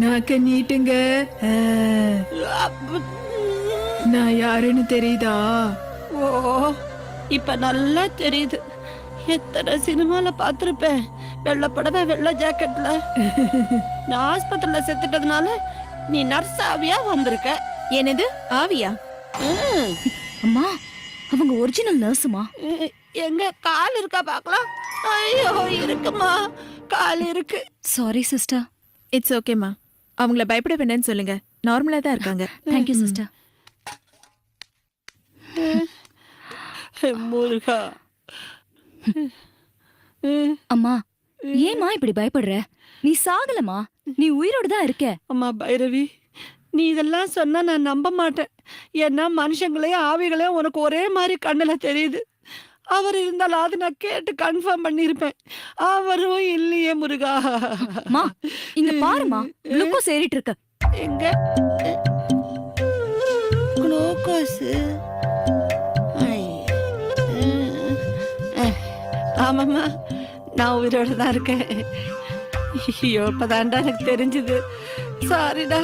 நாக்க நீட்டுங்க நான் யாருன்னு தெரியுதா? ஓ இப்ப நல்லா தெரியுது. எத்தனை சினிமால பார்த்திருப்பேன். வெள்ளை புடவை வெள்ளை ஜாக்கெட்ல. நான் ஆஸ்பத்திரியில செத்துட்டதுனால நீ நர்ஸ் ஆவியா வந்திருக்க? என்னது? ஆவியா. அம்மா அவங்க ஒரிஜினல் நர்ஸுமா எங்க கால் இருக்கா பார்க்கலாம்? ஐயோ இருக்குமா? கால் இருக்கு. சாரி சிஸ்டர் இட்ஸ் ஓகேம்மா அவங்கள பயப்பட வேண்டாம்னு சொல்லுங்க. நார்மலா தான் இருக்காங்க. Thank you sister Muruga. அம்மா ஏம்மா இப்படி பயப்படுற? நீ சாகலமா நீ உயிரோட தான் இருக்க. அம்மா பைரவி நீ இதெல்லாம் சொன்னா நான் நம்ப மாட்டேன். ஏன்னா மனுஷங்களையும் ஆவிகளையும் உனக்கு ஒரே மாதிரி கண்ணுல தெரியுது. அவர் இருந்தாலாவது நான் கேட்டு கன்ஃபார்ம் பண்ணியிருப்பேன். அவரும் இல்லையே முருகா. மா இங்க பாருமா குளுக்கோஸ் ஏறிட்டு இருக்கு. எங்க? குளுக்கோஸ் ஆமாம்மா நான் உயிரோட தான் இருக்கேன். ஐயோ இப்பதான்டா எனக்கு தெரிஞ்சது. சாரிடா